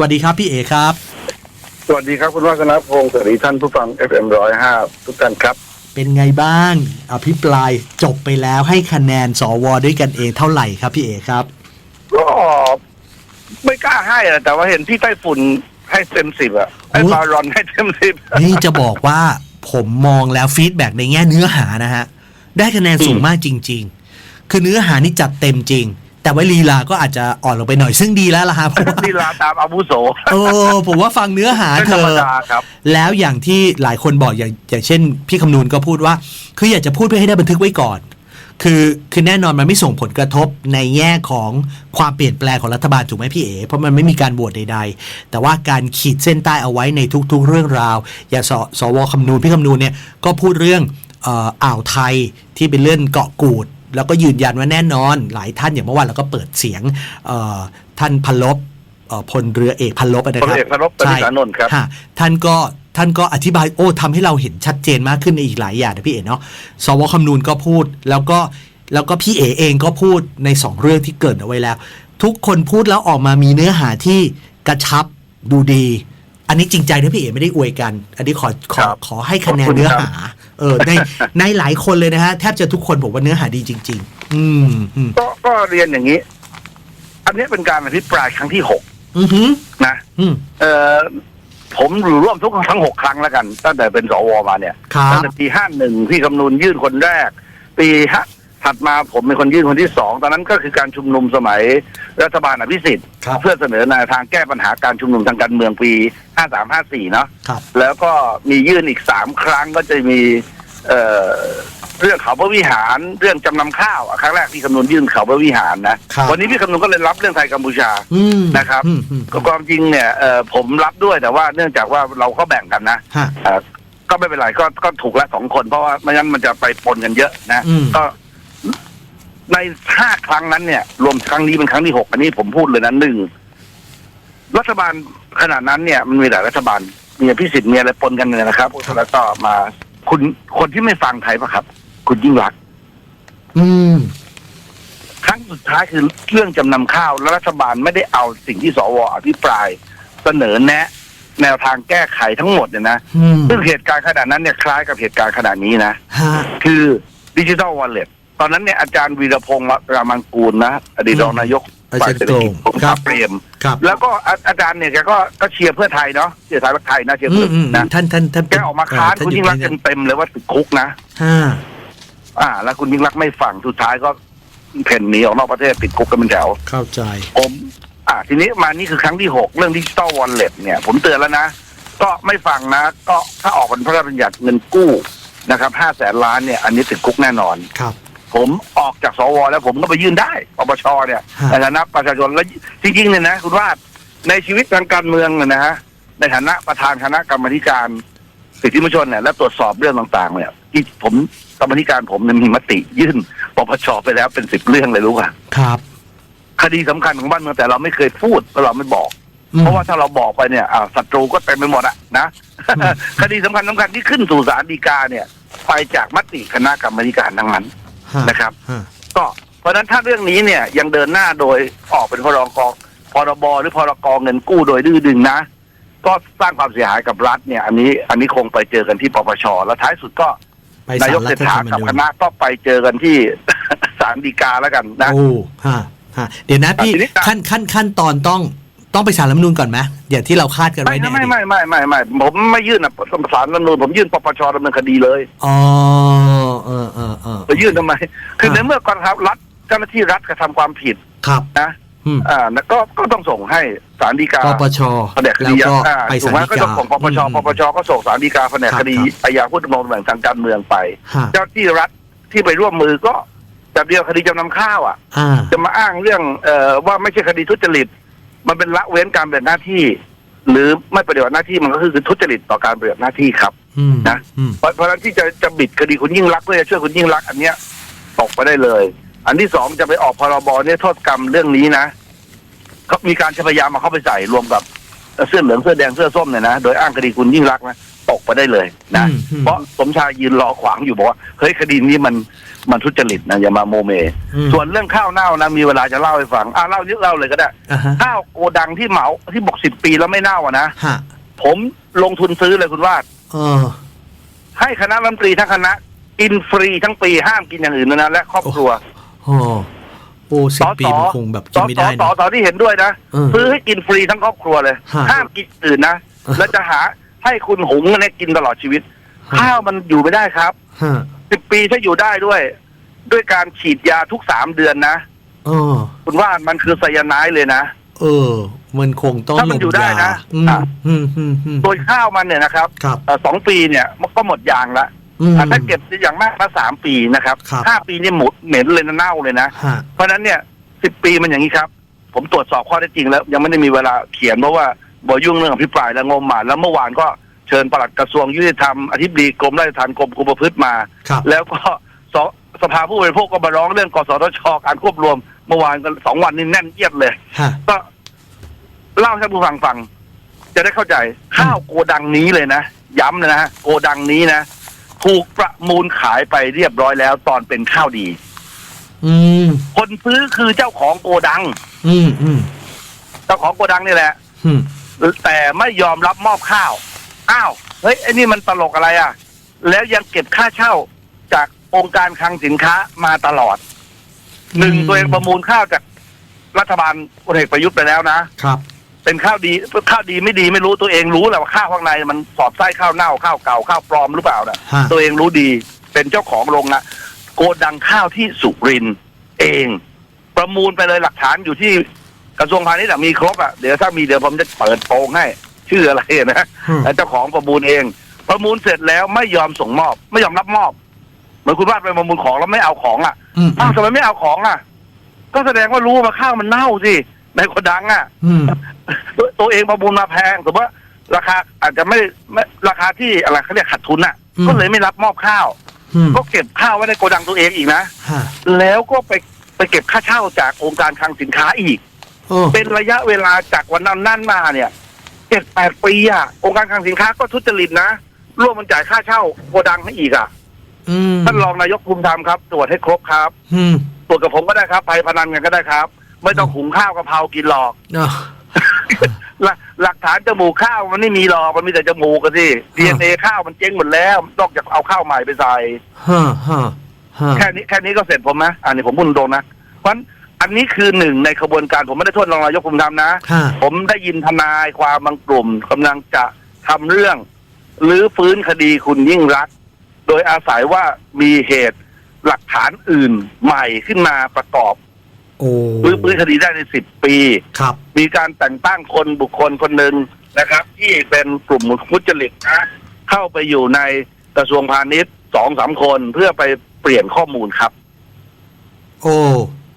วัสดีครับพี่เอครับ สวัสดีครับคุณวัฒนพงศ์สวัสดีท่านผู้ฟัง FM ร้อยห้าทุกท่านครับ เป็นไงบ้าง อภิปรายจบไปแล้วให้คะแนนสวด้วยกันเองเท่าไหร่ครับพี่เอครับก็ไม่กล้าให้อะแต่ว่าเห็นพี่ไต้ฝุ่นให้เต็มสิบอะไอ้โอ้ยบารอนให้เต็มสิบนี่จะบอกว่าผมมองแล้วฟีดแบ็กในแง่เนื้อหานะฮะ ได้คะแนนสูงมากจริง ๆ คือเนื้อหานี่จัดเต็มจริง แต่ว่าลีลาก็อาจจะอ่อนลงไปหน่อยซึ่งดีแล้วล่ะครับเพราะว่าลีลาตามอาวุโสโอ้ผมว่าฟังเนื้อหาเป็นเธธรรมอดาครับแล้วอย่างที่หลายคนบอกอย่างอย่างเช่น พี่คำนูนก็พูดว่า คืออยากจะพูดเพื่อให้ได้บันทึกไว้ก่อนคือคือแน่นอนมันไม่ส่งผลกระทบในแง่ของความเปลี่ยนแปลงของรัฐบาลถูกไหมพี่เอ๋เพราะมันไม่มีการบวชใดๆ แต่ว่าการขีดเส้นใต้เอาไว้ในทุก ๆ เรื่องราว อย่างสสวคำนูนพี่คำนูนเนี่ยก็พูดเรื่องเอ่ออ่าวไทยที่เป็นเรื่องเกาะกูด แล้วก็ยืนยันว่าแน่นอนหลายท่านอย่างเมื่อวานเราก็เปิดเสียงเอ่อท่านพันลบเอ่อพลเรือเอกพันลบนะพลครับเอกพนพปฏิสานนท์ครับฮะท่านก็ท่านก็อธิบายโอ้ทำให้เราเห็นชัดเจนมากขึ้นในอีกหลายอย่างนะพี่เอ๋เนาะสวคำนูนก็พูด แล้วก็แล้วก็พี่เอ๋เองก็พูดในสองเรื่องที่เกริดเอาไว้แล้ว ทุกคนพูดแล้วออกมามีเนื้อหาที่กระชับดูดี อันนี้จริงใจนะพี่เอ๋ไม่ได้อวยกัน อันนี้ขอขอครับขอให้คะแนนขอบคุณเนื้อครับหา เออในในหลายคนเลยนะฮะ แทบจะทุกคนบอกว่าเนื้อหาดีจริง ๆ อืมอืมก็ก็เรียนอย่างนี้ อันนี้เป็นการอภิปรายครั้งที่หกอือหือนะอืมเอ่อผมอยู่ร่วมทุกทั้งหกครั้งแล้วกัน ตั้งแต่เป็นสวมาเนี่ยครัตั้งบแต่ปีห้าหนึ่งพี่คำนูนยื่นคนแรก ปีฮะ ถัดมาผมเป็นคนยื่นคนที่สองตอนนั้นก็คือการชุมนุมสมัยรัฐบาลอภิสิทธิ์ครับเพื่อเสนอแนวทางแก้ปัญหาการชุมนุมทางการเมืองปีห้าสามห้าสี่เนาะครับแล้วก็มียื่นอีกสามครั้งก็จะมีเอ่อเรื่องเขาพระวิหารเรื่องจำนำข้าวอะครั้งแรกพี่คำนวณยื่นเขาพระวิหารนะครับวันนี้พี่คำนวณก็เลยรับเรื่องไทยกัมพูชาอืมนะครับอืมอืมก็ความจริงเนี่ยเอ่อผมรับด้วยแต่ว่าเนื่องจากว่าเราก็แบ่งกันนะฮะเอ่อก็ไม่เป็นไรก็ก็ถูกละสองคนเพราะว่าไม่งั้นมันจะไปปนกันเยอะนะอืมก็ ในห้าครั้งนั้นเนี่ย รวมครั้งนี้เป็นครั้งที่หกอันนี้ผมพูดเลยนะหนึ่งรัฐบาลขนาดนั้นเนี่ยมันมีหลายรัฐบาลมีพิสิทธิ์มีอะไรปนกันเนี่ยนะครับแล้วก็มาคุณคนที่ไม่ฟังไทยปะครับ คุณยิ่งรักษณ์อืมครั้งสุดท้ายคือเรื่องจำนำข้าว แล้วรัฐบาลไม่ได้เอาสิ่งที่สวอภิปราย เสนอแนะ แนวทางแก้ไขทั้งหมดเนี่ยนะอืมซึ่งเหตุการณ์ขนาดนั้นเนี่ยคล้ายกับเหตุการณ์ขนาดนี้นะฮะคือดิจิทัลวอลเล็ต ตอนนั้นเนี่ยอาจารย์วีรพงศ์รามังกูลนะอดีตรองนายกอาจารย์โตรงของคพรัรบรคเปรมครับแล้วก็อาอาจารย์เนี่ยแกก็ก็เชียร์เพื่อไทยเนาะเชียร์ไทยรักไทยนะเชียร์อืเพื่อมอืมนะท่านท่านท่านแกออกมาค้านเท่คุณยิ่งรักษณ์อยู่ในเต็มๆเลยว่าติดคุกนะ ห้าอ่า แล้วคุณยิ่งรักษณ์ไม่ฟังสุดท้ายก็เพ่นหนีออกนอกประเทศติดคุกกันเป็นแถว เข้าใจ ผม อ่า ทีนี้มานี่คือครั้งที่หกเรื่องดิจิตอลวอลเล็ตเนี่ย ผมเตือนแล้วนะ ก็ไม่ฟังนะ ก็ถ้าออกเป็นพระราชบัญญัติเงินกู้นะครับห้าแสนล้านเนี่ย อันนี้ติดคุกแน่นอน ครับ ผมออกจากสวแล้วผมก็ไปยื่นได้ปปชเนี่ยฮะในฐานะประชาชนแล้วจริงๆเนี่ยนะคุณว่าในชีวิตทางการเมืองเนี่ยนะฮะในฐานะประธานคณะกรรมาธิการสิทธิมนุษยชนเนี่ยและตรวจสอบเรื่องต่างๆเนี่ยที่ผมกรรมาธิการผมเนี่ยมีมติยื่นปปชไปแล้วเป็นสิบเรื่องเลยรู้ป่ะครับ คดีสำคัญของบ้านเมืองแต่เราไม่เคยพูดเพราะเราไม่บอกอืมเพราะว่าถ้าเราบอกไปเนี่ยอ่าศัตรูก็เต็มไปหมดอะนะอืมคดีสำคัญสำคัญที่ขึ้นสู่ศาลฎีกาเนี่ย ไปจากมติคณะกรรมาธิการทั้งนั้นฮะ นะครับฮะก็เพราะฉะนั้นถ้าเรื่องนี้เนี่ยยังเดินหน้าโดยออกเป็นพรกพรบหรือพรกเงินกู้โดยดื้อดึงนะ ก็สร้างความเสียหายกับรัฐเนี่ย อันนี้อันนี้คงไปเจอกันที่ปปชแล้วท้ายสุดก็ไปนาสายรกรัเศรฐษธรฐารมกับนูคญณะก็ไปเจอกันที่ศาลฎีกาแล้วกันนะโอ้ฮะฮะเดี๋ยวนะพี่ทีนี้ขั้นขั้นขั้นตอนต้อง ต้องไปสารรัฐธรรมนูญก่อนไหมอย่างที่เราคาดกันไม่ไว้เนี่ยไม่ไม่ไม่ไม่ไม่ผมไม่ยื่นนะศาลรัฐธรรมนูญผมยื่นปปชดำเนินคดีเลยอ๋อเออเออเออไปยื่นทำไม คืออ่าในเมื่อกองทัพรัฐเจ้าหน้าที่รัฐกระทำความผิดครับนะอืมอ่าแล้วก็ก็ต้องส่งให้ศาลฎีกาปปชแผนกคแล้วดีก็อ่าไปถูสากรไหมฎีก็กา ต้องส่งปปชอืมปปชก็ส่งศาลฎีกาแผนกครับคดีครับ อาญาผู้ดำรงตำแหน่งทางการเมืองไป ฮะเจ้าที่รัฐที่ไปร่วมมือก็แบบเดียวคดีจำนำข้าวอะ อ่า จะมาอ้างเรื่องเอ่อว่าไม่ใช่คดีทุจริต มันเป็นละเว้นการปฏิบัติหน้าที่ หรือไม่ปฏิบัติหน้าที่มันก็คือทุจริตต่อการปฏิบัติหน้าที่ครับอืมนะอืมเพราะเพราะฉะนั้นที่จะจะบิดคดีคุณยิ่งรักษณ์เพื่อจะช่วยคุณยิ่งรักษณ์อันเนี้ยตกไปได้เลย อันที่สองจะไปออกพรบเนี่ยโทษกรรมเรื่องนี้นะเขามีการพยายามมาเข้าไปใส่รวมกับเสื้อเหลืองเสื้อแดงเสื้อส้มเนี่ยนะโดยอ้างคดีคุณยิ่งรักษณ์นะ ตกไปได้เลยนะ อืมอืม เพราะสมชายยืนรอขวางอยู่บอกว่าเฮ้ยคดีนี้มันมันทุจริตนะอย่ามาโมเม อืมส่วนเรื่องข้าวเน่านะมีเวลาจะเล่าให้ฟังอ่าเล่าเยอะเล่าเลยก็ได้ อ่าฮะข้าวโกดังที่เหมาที่บอกสิบปีแล้วไม่เน่าอะนะ ฮะผมลงทุนซื้อเลยคุณวาดเออ ให้คณะรัฐมนตรีทั้งคณะกินฟรีทั้งปีห้ามกินอย่างอื่นนะและครอบครัวโอ้โอ้สิบปีมันคงแบบสกินอไม่สได้อสอนะ สอที่เห็นด้วยนะเออซื้อให้กินฟรีทั้งครอบครัวเลย ฮะ ห้ามกินอื่นนะเออแล้วจะหา ให้คุณหุงเนี่ยกินตลอดชีวิตฮะข้าวมันอยู่ไม่ได้ครับฮะสิบปีถ้าอยู่ได้ด้วย ด้วยการฉีดยาทุกสามเดือนนะเออ คุณว่ามันคือไซยาไนด์เลยนะ เออ มันคงต้องถ้ามันอยู่ได้นะลงยาอะอืมอืมอืมโดยข้าวมันเนี่ยนะครับครับ เอ่อสองปีเนี่ยมันก็หมดยางละอืม อะถ้าเก็บอย่างมากมาสามปีนะครับครับ ห้าปีนี่หมดเหม็นเลยนะเน่าเลยนะ ฮะ เพราะฉะนั้นเนี่ยสิบปีมันอย่างนี้ครับ ผมตรวจสอบข้อเท็จจริงแล้ว ยังไม่ได้มีเวลาเขียนเพราะว่า บอยุ่งเรื่องอภิปรายและงมมาแล้วเมื่อวานก็เชิญปลัดกระทรวงยุติธรรมอธิบดีกรมราชทัณฑ์กรมคุมประพฤติมา ครับแล้วก็สสภาผู้บริโภคก็มาร้องเรื่องกสทชการควบรวม เมื่อวานกันสองวันนี้แน่นเอียดเลย ฮะก็เล่าให้ท่านผู้ฟังฟัง จะได้เข้าใจข้าวโกดังนี้เลยนะ ย้ำเลยนะฮะโกดังนี้นะถูกประมูลขายไปเรียบร้อยแล้ว ตอนเป็นข้าวดี อืม คนซื้อคือเจ้าของโกดัง อืมอืมเจ้าของโกดังนี่แหละ อืม แต่ไม่ยอมรับมอบข้าว อ้าว เฮ้ยไอ้นี่มันตลกอะไรอะ แล้วยังเก็บค่าเช่าจากองค์การคลังสินค้ามาตลอด หนึ่งตัวเองประมูลข้าวจากรัฐบาลพลเอกประยุทธ์ไปแล้วนะ ครับ เป็นข้าวดีข้าวดีไม่ดีไม่รู้ตัวเองรู้แหละว่าข้าวข้างในมันสอดไส้ข้าวเน่าข้าวเก่าข้าวปลอมหรือเปล่านะฮะ ตัวเองรู้ดีเป็นเจ้าของโรงงานโกดังข้าวที่สุรินทร์เอง ประมูลไปเลยหลักฐานอยู่ที่ กระทรวงพาณิชย์อะมีครบอะเดี๋ยวถ้ามีเดี๋ยวผมจะเปิดโปงให้ ชื่ออะไรนะอืมเจ้าของประมูลเอง ประมูลเสร็จแล้วไม่ยอมส่งมอบ ไม่ยอมรับมอบเหมือนคุณวาดไปประมูลของแล้วไม่เอาของอะอืมอ้าวทำไมไม่เอาของอะ ก็แสดงว่ารู้ว่าข้าวมันเน่าสิในโกดังอะอืมตัวตัวเองประมูลมาแพงสมมติว่าราคาอาจจะไม่ไม่ราคาที่อะไรเขาเรียกขาดทุนอะอืมก็เลยไม่รับมอบข้าวอืมก็เก็บข้าวไว้ในโกดังตัวเองอีกนะฮะแล้วก็ไปไปเก็บค่าเช่าจากองค์การคลังสินค้าอีก โอ้เป็นระยะเวลาจากวันนั้นนั่นมาเนี่ยเจ็ดแปดปีอะองค์การคลังสินค้าก็ทุจริตนะ ร่วมมันจ่ายค่าเช่าโกดังให้อีกอะอืมท่านรองนายกภูมิธรรมครับ ตรวจให้ครบครับอืมตรวจกับผมก็ได้ครับภัยพนันกันก็ได้ครับ ไม่ต้องหุงข้าวกะเพรากินหรอกอะหลักหลักฐานจมูกข้าวมันไม่มีหรอกมันมีแต่จมูกกันสิดีเอ็นเอข้าวมันเจ๊งหมดแล้วนอกจากเอาข้าวใหม่ไปใส่ ฮะฮะฮะแค่นี้แค่นี้ก็เสร็จผมนะ อันนี้ผมพูดตรงๆนะ เพราะฉะนั้น อันนี้คือหนึ่งในขบวนการผมไม่ได้โทษรองนายกภูมิธรรมนะฮะผมได้ยินทนายความบางกลุ่มกำลังจะทำเรื่องหรือฟื้นคดีคุณยิ่งรักษณ์โดยอาศัยว่ามีเหตุหลักฐานอื่นใหม่ขึ้นมาประกอบโอ้หรือฟื้นคดีได้ในสิบปี ครับ มีการแต่งตั้งคนบุคคลคนหนึ่งนะครับ ที่เป็นกลุ่มมุจริตนะเข้าไปอยู่ในกระทรวงพาณิชย์สองสามคนเพื่อไปเปลี่ยนข้อมูลครับ โอ้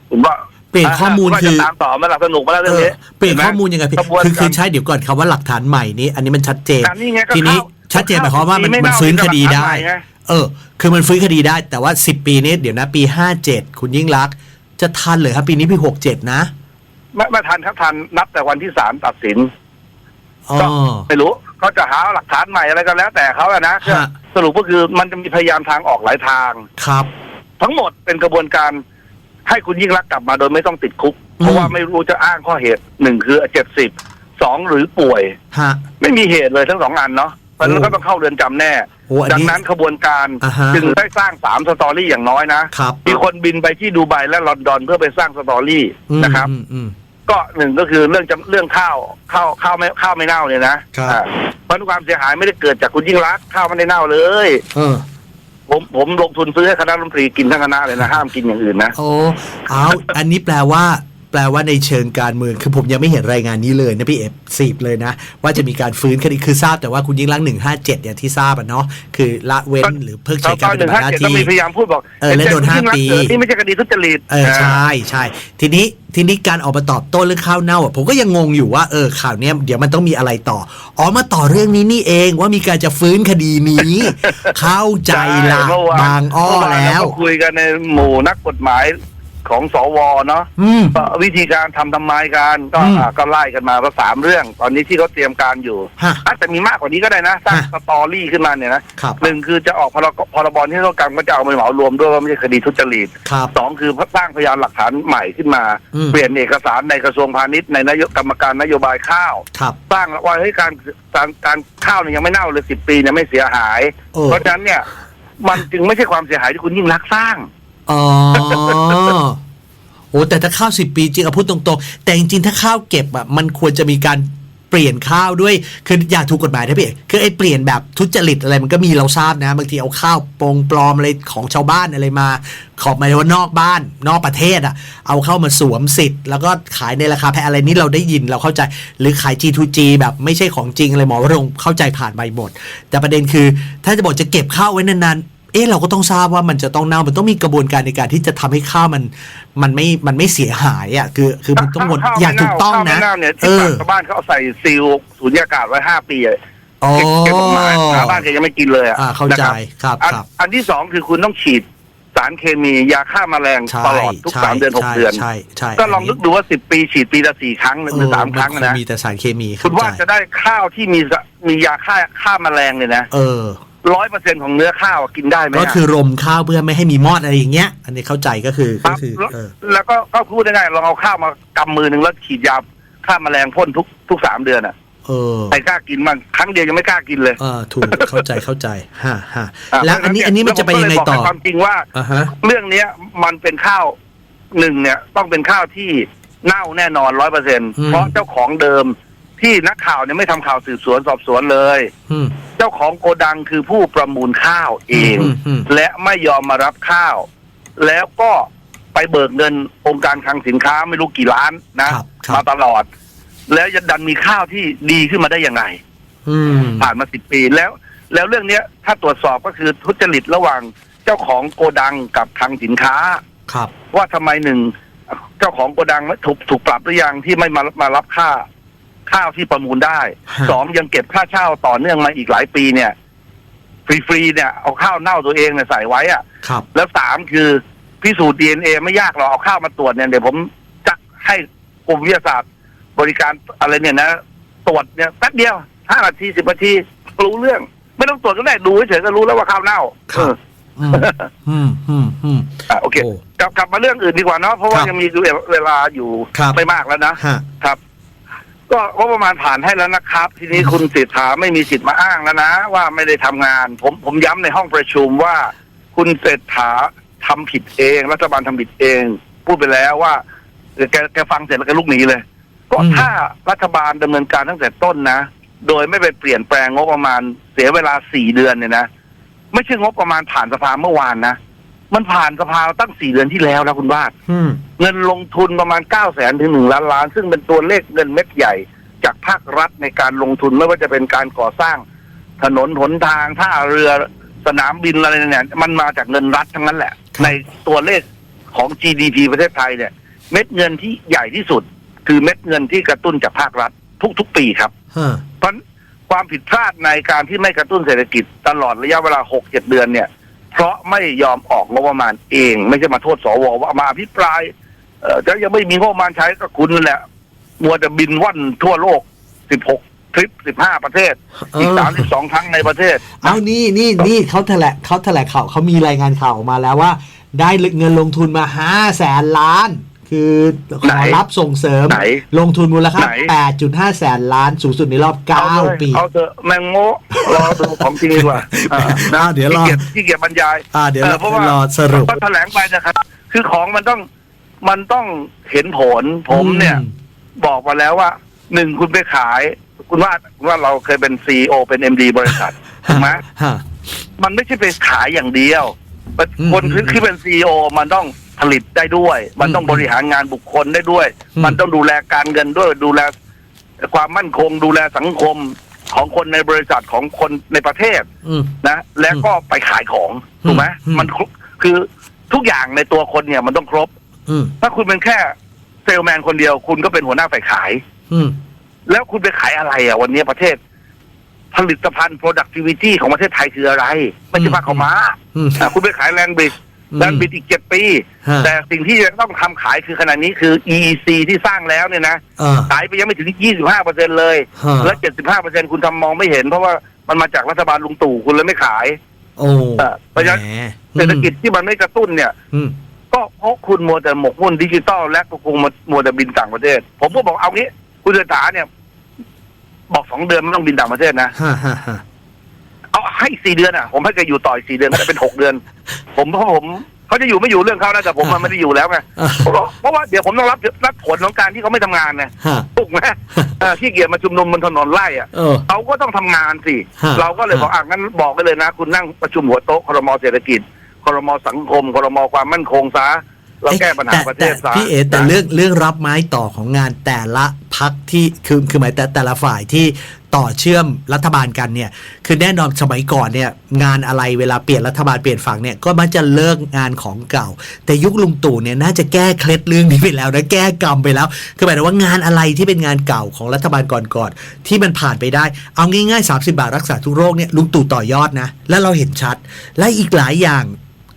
ผมว่า เปลี่ยนข้อมูลว่าคือจะตามต่อมาหลักสนุกมาแล้วเอเรื่องอนี้เปลี่ยนข้อมูลยังไงพี่กระบวนคือคือการใช่เดี๋ยวก่อนคำว่าหลักฐานใหม่นี้ อันนี้มันชัดเจนอันนี้ไงก็ทีนี้เข้าชัดเจนหมายความว่ามันไมันฟื้นคดีได้หลักฐานใหม่ไงเออ คือมันฟื้นคดีได้ แต่ว่าสิบปีนี้เดี๋ยวนะ ปีห้าเจ็ดคุณยิ่งรักษณ์จะทันเลยครับ ปีนี้ปีหกเจ็ดนะ ไม่ไม่ทันครับทันนับแต่วันที่ศาลตัดสินอ๋อก็ไม่รู้เขาจะหาหลักฐานใหม่อะไรก็แล้ว แต่เขาอะนะฮะสรุปก็คือมันจะมีพยายามทางออกหลายทางครับ ทั้งหมดเป็นกระบวนการ ให้คุณยิ่งรักษณ์กลับมาโดยไม่ต้องติดคุก เพอืราะมว่าไม่รู้จะอ้างข้อเหตุหนึ่งคือเจ็ดสิบสองหรือป่วย ฮะ ไม่มีเหตุเลยทั้งสองอันเนาะเพราะฉะนั้นโอ้ก็ต้องเข้าเรือนจำแน่ โอ้อันดังนี้นั้นขบวนการอ่าฮะ จึงได้สร้างสามสตอรี่อย่างน้อยนะ ครับมีคนบินไปที่ดูไบและลอนดอนเพื่อไปสร้างสตอรี่อืมนะครับ อืมอืม ก็หนึ่งก็คือเรื่องจำเรื่องข้าวข้าวข้าวไม่ข้าวไม่เน่าเนี่ยนะครับ อ่าเพราะความเสียหายไม่ได้เกิดจากคุณยิ่งรักษณ์ข้าวไม่ได้เน่าเลย เออ ผมผมลงทุนซื้อให้คณะรัฐมนตรีกินทั้งคณะเลยนะห้ามกินอย่างอื่นนะโอ้เอาอันนี้แปลว่า แปลว่าในเชิงการเมืองคือผมยังไม่เห็นรายงานนี้เลยนะพี่เอฟสีบเลยนะ ว่าจะมีการฟื้นคดีคือทราบแต่ว่าคุณยิ่งรักษณ์หนึ่งห้าเจ็ดอย่างที่ทราบอะเนาะคือละเว้นหรือเพิกตเฉอนยการหปนึ่ฏิงบัติห้าหน้าเจ็ดก็ที่มีพยายามพูดบอกเออและโดนห้าปีนี่ไม่ใช่คดีทุจริตเออใช่ใช่ทีนี้ทีนี้การออกมาตอบโต้เรื่องข้าวเน่าอะผมก็ยังงงอยู่ว่าเออข่าวเนี้ยเดี๋ยวมันต้องมีอะไรต่ออ๋อมาต่อเรื่องนี้นี่เองว่ามีการจะฟื้นคดีนี้ เข้าใจละเมื่อวานบางอ้อเมื่วานแล้วเราก็คุยกันในหมู่นักกฎหมาย ของสวเนาะอืม ก็วิธีการทำทำไมการก็อืม อ่าก็ไล่กันมาก็สามเรื่อง ตอนนี้ที่เขาเตรียมการอยู่ฮะ อาจจะมีมากกว่านี้ก็ได้นะสร้างฮะ สตอรี่ขึ้นมาเนี่ยนะครับหนึ่งคือจะออกพรกพรบที่ต้องการก็จะเอาไปเหมารวมด้วยว่าไม่ใช่คดีทุจริต ครับ สองคือสร้างพยานหลักฐานใหม่ขึ้นมา อืม เปลี่ยนเอกสารในกระทรวงพาณิชย์ในนโยกรรมการนโยบายข้าว ครับ สร้างว่าเฮ้ยการการการข้าวเนี่ยยังไม่เน่าเลยสิบปีเนี่ยไม่เสียหายโอ้เพราะฉะนั้นเนี่ยมันจึงไม่ใช่ความเสียหายที่คุณยิ่งรักษณ์สร้าง อ๋อโอ้แต่ถ้าข้าวสิบปีจริงอะพูดตรงๆ แต่จริงๆ ถ้าข้าวเก็บอะมันควรจะมีการเปลี่ยนข้าวด้วยคืออย่าถูกกฎหมายนะพี่คือไอ้เปลี่ยนแบบทุจริตอะไรมันก็มีเราทราบนะบางทีเอาข้าวโปงปลอมอะไรของชาวบ้านอะไรมา ขอบมาว่านอกบ้าน นอกประเทศอะเอาเข้ามาสวมสิทธิ์ แล้วก็ขายในราคาแพงอะไรนี้เราได้ยินเราเข้าใจหรือขาย G2G แบบไม่ใช่ของจริงอะไรหมอวรงเข้าใจผ่านไปหมด แต่ประเด็นคือ ถ้าจะบอกจะเก็บข้าวไว้นานๆ เอ๊ะเราก็ต้องทราบว่ามันจะต้องเน่ามันต้องมีกระบวนการในการที่จะทำให้ข้าวมันมันไม่มันไม่เสียหายอะคือ คือมันต้องหมดข้วอย่างถูกต้องข้าวไม่นะเน่าเนี่ยเอที่อชาวบ้านเขาเอาใส่ซีลสุญญากาศไว้ห้าปีอะอ๋อเก็บเก็บออกมาชาวบ้านแกยังไม่กินเลยอะอ่าเข้าใจนะครับครับอันครับ อันที่สองคือคุณต้องฉีดสารเคมียาฆ่าแมลงใช่ตลอดทุกใช่สามเดือนหกใช่เดือนใช่ใช่ก็ลองนึกดูว่าสิบปีฉีดปีละสี่ครั้งหรือสามครั้งเออนะนมีแต่สารเคมีคุเข้าณว่าใจจะได้ข้าวที่มีสมียาฆ่าฆ่าแมลงเนี่ยนะเออ ร้อยเปอร์เซ็นของเนื้อข้าวอะกินได้ไหมก็อะคือรมข้าวเพื่อไม่ให้มีมอดอะไรอย่างเงี้ย อันนี้เข้าใจก็คือคก็รับคือแล้วเออแล้วก็ก็พูดง่ายๆลองเอาข้าวมากำมือหนึ่งแล้วฉีดยาฆ่าแมลงพ่นทุกทุกสามเดือนอะเออใครกล้ากินมันครั้งเดียวยังไม่กล้ากินเลยเออถูกเข้าใจเข้าใจฮะฮะะแล้วอันนี้อันนี้มันจะไปยังไงต่อแล้วผมก็เลบกในความจริงว่าอ่าฮะเรื่องเนี้ยมันเป็นข้าวหนึ่งเนี่ย ต้องเป็นข้าวที่เน่าแน่นอนร้อยเปอร์เซ็นเพราะเจ้าของเดิม ที่นักข่าวเนี่ยไม่ทำข่าวสืบสวนสอบสวนเลย อืม เจ้าของโกดังคือผู้ประมูลข้าวเอง อืมอืม และไม่ยอมมารับข้าว แล้วก็ไปเบิกเงินองค์การคลังสินค้าไม่รู้กี่ล้านนะครับครับ มาตลอด แล้วจะดันมีข้าวที่ดีขึ้นมาได้ยังไง อืม ผ่านมาสิบปีแล้ว แล้วเรื่องเนี้ยถ้าตรวจสอบก็คือทุจริตระหว่างเจ้าของโกดังกับคลังสินค้า ครับ ว่าทำไมหนึ่งเจ้าของโกดังถูกถูกปรับหรือยังที่ไม่มามารับค่า ข้าวที่ประมูลได้ฮะ สองยังเก็บค่าเช่าต่อเนื่องมาอีกหลายปีเนี่ย ฟรีๆเนี่ยเอาข้าวเน่าตัวเองเนี่ยใส่ไว้อะครับ แล้วสามคือพิสูจน์ดีเอ็นเอไม่ยากหรอกเอาข้าวมาตรวจเนี่ยเดี๋ยวผมจะให้กรมวิทยาศาสตร์บริการอะไรเนี่ยนะ ตรวจเนี่ยแป๊บเดียวห้านาทีสิบนาทีรู้เรื่อง ไม่ต้องตรวจก็ได้ดูเฉยๆก็รู้แล้วว่าข้าวเน่าครับ อืมอืมอืมอืมอะโอเคโอ้กลับกลับมาเรื่องอื่นดีกว่าเนาะเพราะว่าครับยังมีเวลาอยู่ครับ ไม่มากแล้วนะ ฮะ ครับ ก็ก็ประมาณผ่านให้แล้วนะครับ ทีนี้คุณเศรษฐาไม่มีสิทธิ์มาอ้างแล้วนะ ว่าไม่ได้ทำงาน ผมผมย้ำในห้องประชุมว่า คุณเศรษฐาทำผิดเอง รัฐบาลทำผิดเอง พูดไปแล้วว่าเดี๋ยวแกแกฟังเสร็จแล้วแกลุกหนีเลย ก็อืมถ้ารัฐบาลดำเนินการตั้งแต่ต้นนะ โดยไม่ไปเปลี่ยนแปลงงบประมาณเสียเวลาสี่เดือนเนี่ยนะ ไม่ใช่งบประมาณผ่านสภาเมื่อวานนะ มันผ่านสภาตั้งสี่เดือนที่แล้วแล้วคุณวาดอืมเงินลงทุนประมาณ9 0 0แสนถึงหนึ่งล้านล้าน ซึ่งเป็นตัวเลขเงินเม็ดใหญ่ จากภาครัฐในการลงทุนไม่ว่าจะเป็นการก่อสร้าง ถนนหนทางท่าเรือสนามบินอะไรเนี่ยมันมาจากเงินรัฐทั้งนั้นแหละครับในตัวเลขของ GDP ประเทศไทยเนี่ย เม็ดเงินที่ใหญ่ที่สุด คือเม็ดเงินที่กระตุ้นจากภาครัฐ ทุกๆปีครับฮะเพราะความผิดพลาดในการที่ไม่กระตุ้นเศรษฐกิจตลอดระยะเวลาหกเจ็ดเดือนเนี่ยเพ ราะไม่ยอมออกงบประมาณเอง ไม่ใช่มาโทษสวว่ามาอภิปรายเอ่อจะยังไม่มีงบประมาณใช้ก็คุณนั่นแหละ มัวแต่บินว่อนทั่วโลกสิบหกทริปสิบห้าประเทศ อีกเออสามสิบสองครั้งในประเทศ เอานี่นี่นี่เขาแถลงเขาแถลงข่าวเขามีรายงานข่าวออกมาแล้วว่า ได้เงินลงทุนมาห้าแสนล้าน คือขไหนอรับส่งเสริมไหนลงทุนมูลค่าไหน8.5 แสนล้านสูงสุดในรอบเอาเลย9ปี เอาเถอะแมงโมรอดูของจริงดีกว่าอ่านะอ่าเดี๋ยวรอที่เกียจที่เกียจบรรยายอ่าเดี๋ยวเราเพราะว่ารอสรุปก็แถลงไปนะครับ คือของมันต้องมันต้องเห็นผลผมเนี่ยอืมบอกมาแล้วว่าหนึ่งคุณไปขาย คุณว่าคุณว่าเราเคยเป็นซีอเป็นเอ็มดีบริษัทถูกไหมฮะมันไม่ใช่ไปขายอย่างเดียวอืมคนที่ที่เป็นซีอมันต้อง ผลิตได้ด้วย มันต้องอืมบริหารงานบุคคลได้ด้วยอืมมันต้องดูแลการเงินด้วยดูแลความมั่นคง ดูแลสังคมของคนในบริษัทของคนในประเทศอืมนะแล้วก็ไปขายของถูกไหมอืมมันครบคือทุกอย่างในตัวคนเนี่ยมันต้องครบอืมถ้าคุณเป็นแค่เซลแมนคนเดียว คุณก็เป็นหัวหน้าฝ่ายขาย อืมแล้วคุณไปขายอะไรอะ วันนี้ประเทศ ผลิตภัณฑ์ productivity ของประเทศไทยคืออะไร ไม่ใช่ผ้าขาวม้าอืมอะคุณไปขายแรงบิด อืมแล้วบิดอีกเจ็ดปี ฮะแต่สิ่งที่จะต้องทำขายคือขณะนี้คือ EEC ที่สร้างแล้วเนี่ยนะเออขายไปยังไม่ถึง 25เปอร์เซ็นเลย ฮะ และ75เปอร์เซ็นคุณทำมองไม่เห็น เพราะว่ามันมาจากรัฐบาลลุงตู่คุณเลยไม่ขาย โอ้เออเพราะฉะนั้น แหมเศรษฐกิจที่มันไม่กระตุ้นเนี่ย อืมก็เพราะคุณมัวแต่หมกมุ่นดิจิตอลและก็คงมัวแต่บินต่างประเทศ ผมก็บอกเอางี้ คุณเศรษฐาเนี่ย บอกสองเดือนไม่ต้องบินต่างประเทศนะ ฮ่าฮ่าฮ่า เอาให้สี่เดือนอะ ผมให้แกอยู่ต่ออีกสี่เดือนก็ได้เป็นหกเดือน ผมเพราะผมเขาจะอยู่ไม่อยู่เรื่องเขานะแต่ผมมันไม่ได้อยู่แล้วไงอ่าเพราะว่าเพราะว่าเดี๋ยวผมต้องรับรับผลของการที่เขาไม่ทำงานไงฮะถูกไหมเออขี้เกียจมาชุมนุมบนถนนไล่อะเออเขาก็ต้องทำงานสิฮะเราก็เลยบอกอะงั้นบอกไปเลยนะ คุณนั่งประชุมหัวโต๊ะครมเศรษฐกิจครมสังคมครมความมั่นคงซะเราแก้ปัญหาแต่ประเทศแต่ซะพี่เอแต่นะเรื่องเรื่องรับไม้ต่อของงานแต่ละพักที่คือคือหมายแต่แต่ละฝ่ายที่ ต่อเชื่อมรัฐบาลกันเนี่ยคือแน่นอนสมัยก่อนเนี่ยงานอะไรเวลาเปลี่ยนรัฐบาลเปลี่ยนฝั่งเนี่ยก็มักจะเลิกงานของเก่า แต่ยุคลุงตู่เนี่ยน่าจะแก้เคล็ดเรื่องนี้ไปแล้วนะแก้กรรมไปแล้ว คือหมายถึงว่างานอะไรที่เป็นงานเก่าของรัฐบาลก่อนๆที่มันผ่านไปได้ เอาง่ายๆ 30 บาทรักษาทุกโรคเนี่ยลุงตู่ต่อยอดนะแล้วเราเห็นชัด และอีกหลายอย่าง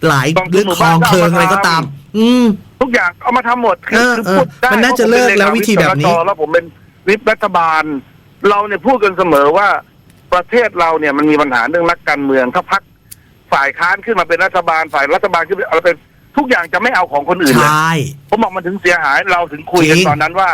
หลายเรื่องคลองเคิงอะไรก็ตาม อืมทุกอย่างเอามาทำหมดคือเออคือเออพูดได้มันน่าจะเลิกแล้ววิธีแบบนี้เพราะผมเป็เลขาธิการแล้วผมเป็นวิปรัฐบาล เราเนี่ยพูดกันเสมอว่าประเทศเราเนี่ยมันมีปัญหาเรื่องนักการเมืองถ้าพักฝ่ายค้านขึ้นมาเป็นรัฐบาลฝ่ายรัฐบาลขึ้นมาเป็นทุกอย่างจะไม่เอาของคนอื่นใชเลย่ ผมบอกมันถึงเสียหายเราถึงคุยกันจริงตอนนั้นว่า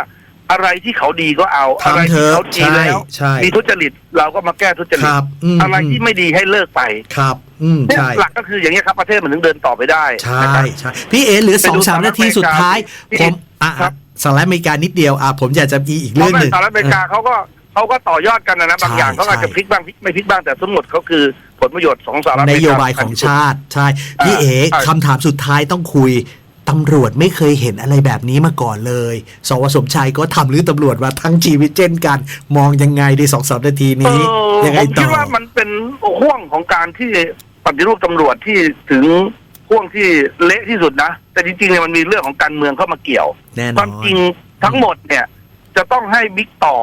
อะไรที่เขาดีก็เอาทำอะไรที่เขาดีเถอะแล้วใช่ใช่ มีทุจริตเราก็มาแก้ทุจริคตรับอืมอะไรที่ไม่ดีให้เลิกไปครับ อืมเนี่ยใช่ หลักก็คืออย่างนี้ยครับประเทศมันถึงเดินต่อไปได้ใช่นะครับ ใช่พี่เอเหลือไปสองดูสามสหรัฐนาทีสุดท้าย อเมริกาผมอะครัอะบสหรัฐอเมริกานิดเดียวอะผมอยากจะมีอีกเพเรื่ราะองหนึ่งในสหรัฐอเมริกาเขาก็ เขาก็ต่อยอดกันนะนะบางใช่อย่างเขาอาจจะใช่พลิกบ้างไม่พลิกบ้างแต่ทั้งหมดเขาคือผลประโยชน์ของสหรัฐอเมนริกาโยบายของชาติใช่พี่เออ่าคำถามสุดท้ายต้องคุยตำรวจไม่เคยเห็นอะไรแบบนี้มาก่อนเลย สวสมชัยก็ทำหรือตำรวจมาทั้งชีวิตเช่นกัน มองยังไงในสองสามนาทีเอนี้อยังผไงมต่คิดอว่ามันเป็นห่วงของการที่ปฏิรูปตำรวจที่ถึงห่วงที่เละที่สุดนะ แต่จริงๆเนี่ยมันมีเรื่องของการเมืองเข้ามาเกี่ยวแน่นคอวามนจริงทั้งหมดเนี่ย จะต้องให้บิ๊กต่อ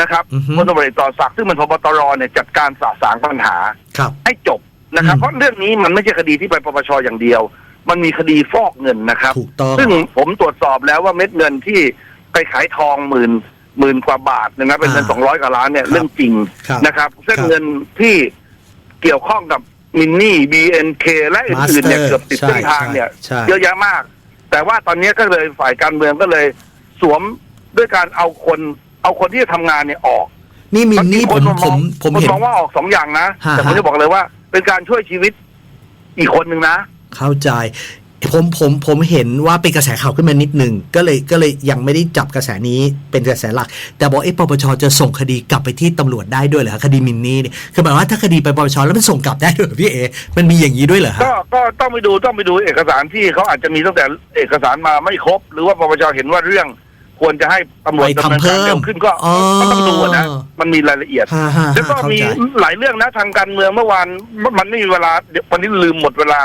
นะครับอือฮึพลตำรวจเอกต่อศักดิ์ซึ่งเป็นพบตรเนี่ยจัดการสะสางปัญหา ครับ ให้จบนะครับอืมเพราะเรื่องนี้มันไม่ใช่คดีที่ไปปปชอย่างเดียว มันมีคดีฟอกเงินนะครับ ถูกต้อง ซึ่งผมตรวจสอบแล้วว่าเม็ดเงินที่ไปขายทองหมื่นหมื่นกว่าบาทนะครับเป็นเงินอ่าสองร้อยกว่าล้านเนี่ยครับเรื่องจริงครับนะครับเส้นครับเงินที่เกี่ยวข้องกับมินนี่ BNK และอื่นๆเนี่ย Master เกือบติดใช่เส้นทางเนี่ยใช่เยอะแยะมาก แต่ว่าตอนนี้ก็เลยฝ่ายการเมืองก็เลยสวมด้วยการเอาคน เอาคนที่จะทำงานเนี่ยออกนี่มินนี่ผมบางทีผมผมคนเห็น มองว่าออกสองอย่างนะฮะ แต่ผมฮะจะบอกเลยว่า เป็นการช่วยชีวิตอีกคนหนึ่งนะ เข้าใจ ผมผมผมเห็นว่าเป็นกระแสข่าวขึ้นมานิดหนึ่งก็เลยก็เลยยังไม่ได้จับกระแสนี้เป็นกระแสหลัก แต่บอกเอ๊ะปปชจะส่งคดีกลับไปที่ตำรวจได้ด้วยเหรอฮะคดีมินนี่เนี่ยคือหมายว่าถ้าคดีไปปปชแล้วมันส่งกลับได้ด้วยเหรอพี่เอ มันมีอย่างนี้ด้วยเหรอฮะก็ก็ต้องไปดูต้องไปดูเอกสารที่เขาอาจจะมีตั้งแต่เอกสารมาไม่ครบ หรือว่าปปชเห็นว่าเรื่อง ควรจะให้ตำรวจไปดำเนินทำเพิ่การมเร็วขึ้นก็อ๋อก็ต้องดูอะนะมันมีรายละเอียดฮ่าฮ่าแล้วก็เข้ามีใจหลายเรื่องนะทางการเมืองเมื่อวานมันไม่มีเวลาเดี๋ยววันนี้ลืมหมดเวลา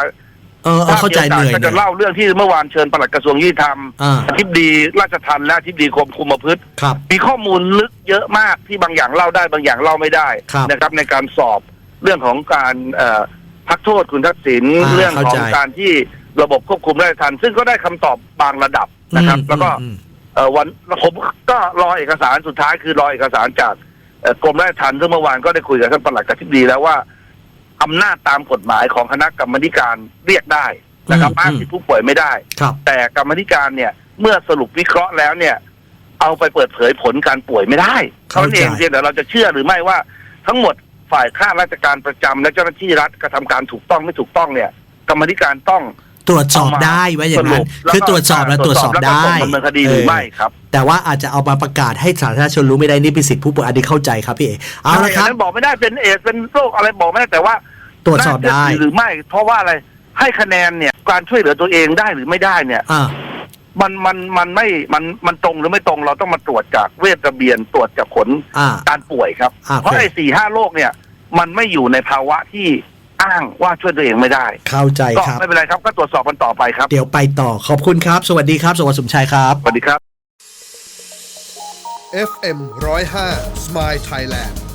เออเออเข้าใจเหนื่อยก็เหนื่จะอยเล่าเรื่องที่เมื่อวานเชิญปลัดกระทรวงยุติธรรมอ่าอธิบดีราชทัณฑ์และอธิบดีกรมคุมประพฤติครับมีข้อมูลลึกเยอะมากที่บางอย่างเล่าได้บางอย่างเล่าไม่ได้ครับนะครับในการสอบเรื่องของการเอ่อพักโทษคุณทักษิณอ่าเรื่องของเข้าใจการที่ระบบควบคุมราชทัณฑ์ซึ่งก็ได้คำตอบบางระดับนะครับอืมแล้วก็อืม เอ่อวันผมก็รอเอกสารสุดท้ายคือรอเอกสารจากเอ่อกรมราชทัณฑ์ซึ่งเมื่อวานก็ได้คุยกับท่านปลัดกับทิบดีแล้วว่าอำนาจตามกฎหมายของคณะกรรมาธิการเรียกได้นะครับอืมอ้างสิทธิผู้ป่วยไม่ได้ ครับ แต่กรรมาธิการเนี่ยเมื่อสรุปวิเคราะห์แล้วเนี่ย เอาไปเปิดเผยผลการป่วยไม่ได้เข้าเท่านั้นใจเองเพียงแต่เราจะเชื่อหรือไม่ว่า ทั้งหมดฝ่ายข้าราชการประจำและเจ้าหน้าที่รัฐกระทำการถูกต้องไม่ถูกต้องเนี่ย กรรมาธิการต้อง ตรวจสอบได้ว่าอย่างนั้นสรุปแล้คือตรวจสอบแล้วตรวจสอบแล้วก็ได้ส่งดำเนินคดีหรือไม่ครับ แต่ว่าอาจจะเอามาประกาศให้สาธารณชนรู้ไม่ได้นี่เป็นสิทธิผู้ป่วยอันนี้เข้าใจครับพี่เอเอาละครับใช่นนั้นบอกไม่ได้เป็นเอดส์เป็นโรคอะไรบอกไม่ได้แต่ว่า ตรวจสอบได้น่าเชื่ถืหรือไม่ เพราะว่าอะไรให้คะแนนเนี่ยการช่วยเหลือตัวเองได้หรือไม่ได้เนี่ยอ่ามันมันมันไม่มันมันตรงหรือไม่ตรงเราต้องมาตรวจจากเวชระเบียนตรวจจากผลอ่าการป่วยครับอ่าเพราะโอเคไอ้สี่ห้าโรคเนี่ย มันไม่อยู่ในภาวะที่ อ้างว่าช่วยตัวเองไม่ได้เข้าใจก็ครับ ไม่เป็นไรครับก็ตรวจสอบกันต่อไปครับเดี๋ยวไปต่อขอบคุณครับ สวัสดีครับสวัสดีสมชัยครับ สวัสดีครับ FM 105 Smile Thailand